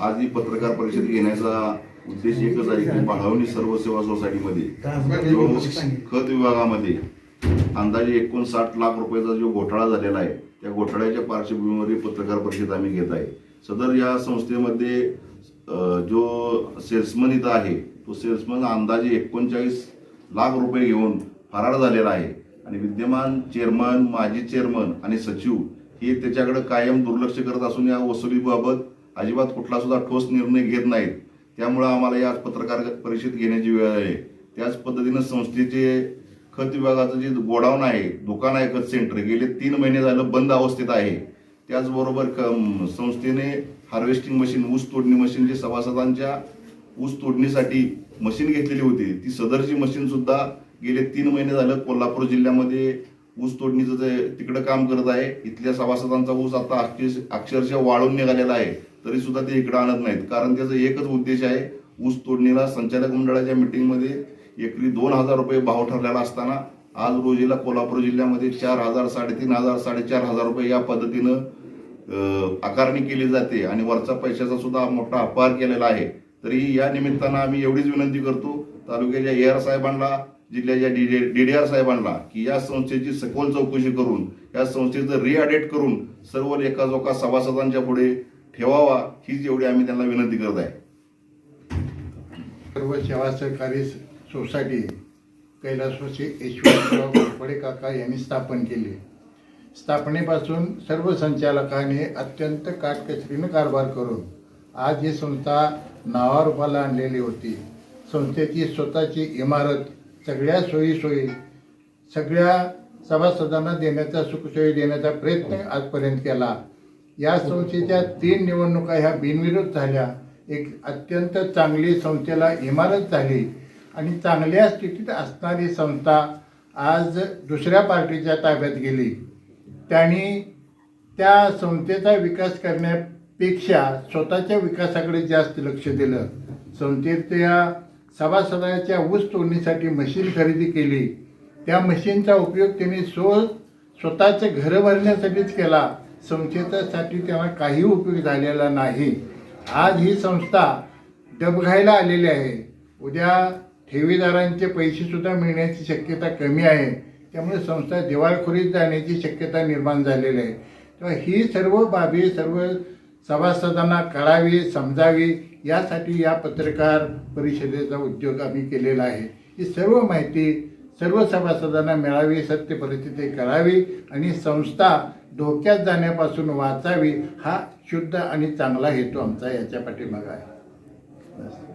आज ही पत्रकार परिषद घेण्याचा उद्देश एकच आहे की बाळवणी सर्व सेवा सोसायटीमध्ये जो खत विभागामध्ये. अंदाजे एकोणसाठ लाख रुपयाचा जो घोटाळा झालेला आहे त्या घोटाळ्याच्या पार्श्वभूमीवर पत्रकार परिषद आम्ही घेत आहे. सदर या संस्थेमध्ये जो सेल्समन इथं आहे तो सेल्समन अंदाजे एकोणचाळीस लाख रुपये घेऊन फरार झालेला आहे. आणि विद्यमान चेअरमन माजी चेअरमन आणि सचिव हे त्याच्याकडे कायम दुर्लक्ष करत असून या वसुलीबाबत अजिबात कुठला सुद्धा ठोस निर्णय घेत नाहीत. त्यामुळं आम्हाला या पत्रकार परिषद घेण्याची वेळ आहे. त्याच पद्धतीनं संस्थेचे खत विभागाचं जे गोडाऊन आहे दुकान आहे खत सेंटर गेले तीन महिने झालं बंद अवस्थेत आहे. त्याचबरोबर क- संस्थेने हार्वेस्टिंग मशीन ऊस तोडणी मशीन जे सभासदांच्या ऊस तोडणीसाठी मशीन घेतलेली होती ती सदरची मशीन सुद्धा गेले तीन महिने झालं कोल्हापूर जिल्ह्यामध्ये ऊस तोडणीचं जे तिकडं काम करत आहे इथल्या सभासदांचा ऊस आता अक्षरशः वाळून निघालेला आहे तरी सुद्धा ते इकडं आणत नाहीत. कारण त्याचा एकच उद्देश आहे ऊस तोडणीला संचालक मंडळाच्या मिटिंगमध्ये एकरी दोन हजार रुपये भाव ठरलेला असताना आज रोजीला कोल्हापूर जिल्ह्यामध्ये चार हजार साडेतीन हजार साडेचार हजार रुपये या पद्धतीनं आकारणी केली जाते आणि वरचा पैशाचा सुद्धा मोठा अपहार केलेला आहे. तरी या निमित्तानं आम्ही एवढीच विनंती करतो तालुक्याच्या ए आर साहेबांना जिल्ह्याच्या डी डी डी आर साहेबांना की या संस्थेची सखोल चौकशी करून या संस्थेचं रिअडेट करून सर्व लेखाजोखा सभासदांच्या पुढे ठेवावा हीच एवढी आम्ही त्यांना विनंती करत आहे. सर्व सेवा सहकारी सोसायटी कैलासवासी यशवंतराव घोरपडे काका यांनी स्थापन केली. स्थापनेपासून सर्व संचालकांनी अत्यंत काटकसरीनं कारभार करून आज ही संस्था नावारूपाला आणलेली होती. संस्थेची स्वतःची इमारत सगळ्या सोयीसोयी सगळ्या सभासदांना देण्याचा सुखसोयी देण्याचा प्रयत्न आजपर्यंत केला. या संस्थेच्या तीन निवडणुका ह्या बिनविरोध झाल्या. एक अत्यंत चांगली संस्थेला इमारत झाली आणि चांगल्या स्थितीत असणारी संस्था आज दुसऱ्या पार्टीच्या ताब्यात गेली. त्यांनी त्या संस्थेचा विकास करण्यापेक्षा स्वतःच्या विकासाकडे जास्त लक्ष दिलं. संस्थेच्या सभासदाच्या ऊस तोडणीसाठी मशीन खरेदी केली. त्या मशीनचा उपयोग त्यांनी स्व स्वतःचं घरं भरण्यासाठीच केला. संस्थेच्यासाठी त्यांना काही उपयोग झालेला नाही. आज ही संस्था डबघायला आलेली आहे. उद्या ठेवीदारांचे पैसेसुद्धा मिळण्याची शक्यता कमी आहे. त्यामुळे संस्था दिवाळखोरीत जाण्याची शक्यता निर्माण झालेली आहे. तेव्हा ही सर्व बाबी सर्व सभासदांना कळावी समजावी यासाठी या पत्रकार परिषदेचा उद्योग आम्ही केलेला आहे. ही सर्व माहिती सर्व सभासदांना मिळावी सत्य परिस्थिती कळावी आणि संस्था धोक्यात जाण्यापासून वाचावी हा शुद्ध आणि चांगला हेतू आमचा याच्या पाठीमागा आहे.